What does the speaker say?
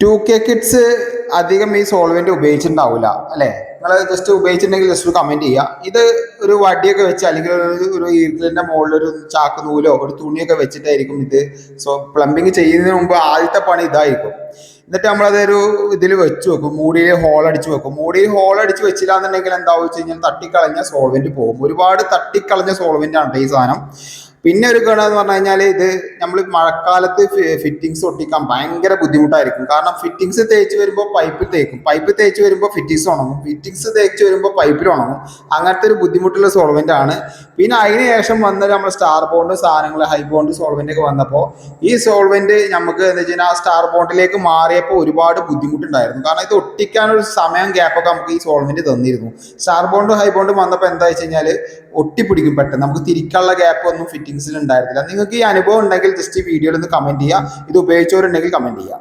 To K kids അധികം ഈ solvent ഉപയോഗിച്ചിട്ടുണ്ടാവില്ല അല്ലേ? നിങ്ങൾ ജസ്റ്റ് ഉപയോഗിച്ചിട്ടുണ്ടെങ്കിൽ ജസ്റ്റ് ഒരു കമന്റ് ചെയ്യുക ഇത് ഒരു വടിയൊക്കെ വെച്ച് അല്ലെങ്കിൽ ഒരു ഈർക്കിലിന്റെ മുകളിൽ ഒരു ചാക്ക് നൂലോ ഒരു തുണിയൊക്കെ വെച്ചിട്ടായിരിക്കും ഇത്. സോ പ്ലംബിങ് ചെയ്യുന്നതിന് മുമ്പ് ആദ്യത്തെ പണി ഇതായിരിക്കും. എന്നിട്ട് നമ്മളതൊരു ഇതിൽ വെച്ച് വെക്കും. മൂടിയിൽ ഹോൾ അടിച്ച് വെക്കും. മൂടിയിൽ ഹോൾ അടിച്ച് വെച്ചില്ല എന്നുണ്ടെങ്കിൽ എന്താ വെച്ച് കഴിഞ്ഞാൽ തട്ടിക്കളഞ്ഞ സോൾവെന്റ് പോകും. ഒരുപാട് തട്ടിക്കളഞ്ഞ സോൾവെന്റ് ആണ് ഈ സാധനം. പിന്നെ ഒരു ഗുണം എന്ന് പറഞ്ഞു കഴിഞ്ഞാൽ ഇത് നമ്മൾ മഴക്കാലത്ത് ഫിറ്റിങ്സ് ഒട്ടിക്കാൻ ഭയങ്കര ബുദ്ധിമുട്ടായിരിക്കും. കാരണം ഫിറ്റിങ്സ് തേച്ച് വരുമ്പോൾ പൈപ്പിൽ തേക്കും. പൈപ്പ് തേച്ച് വരുമ്പോൾ ഫിറ്റിങ്സ് ഉണങ്ങും. ഫിറ്റിങ്സ് തേച്ച് വരുമ്പോൾ പൈപ്പിൽ ഉണങ്ങും. അങ്ങനത്തെ ഒരു ബുദ്ധിമുട്ടുള്ള സോൾവെന്റ് ആണ് പിന്നെ അതിന് ശേഷം വന്ന നമ്മൾ സ്റ്റാർ ബോണ്ട് സാധനങ്ങൾ ഹൈ ബോണ്ട് സോൾവെന്റ് ഒക്കെ വന്നപ്പോൾ ഈ സോൾവെന്റ് നമുക്ക് എന്താ വെച്ചാൽ ആ സ്റ്റാർ ബോണ്ടിലേക്ക് മാറിയപ്പോൾ ഒരുപാട് ബുദ്ധിമുട്ടുണ്ടായിരുന്നു. കാരണം ഇത് ഒട്ടിക്കാനൊരു സമയം ഗ്യാപ്പൊക്കെ നമുക്ക് ഈ സോൾവെന്റ് തന്നിരുന്നു. സ്റ്റാർ ബോണ്ടും ഹൈ ബോണ്ടും വന്നപ്പോൾ എന്താ വെച്ച് കഴിഞ്ഞാൽ ഒട്ടിപ്പിടിക്കും പെട്ടെന്ന്. നമുക്ക് തിരിക്കാനുള്ള ഗ്യാപ്പ് ഒന്നും ഫിറ്റിങ്സിൽ ഉണ്ടായിരുന്നില്ല. നിങ്ങൾക്ക് ഈ അനുഭവം ഉണ്ടെങ്കിൽ ജസ്റ്റ് ഈ വീഡിയോയിൽ ഒന്ന് കമന്റ് ചെയ്യുക. ഇത് ഉപയോഗിച്ചവരുണ്ടെങ്കിൽ കമന്റ് ചെയ്യുക.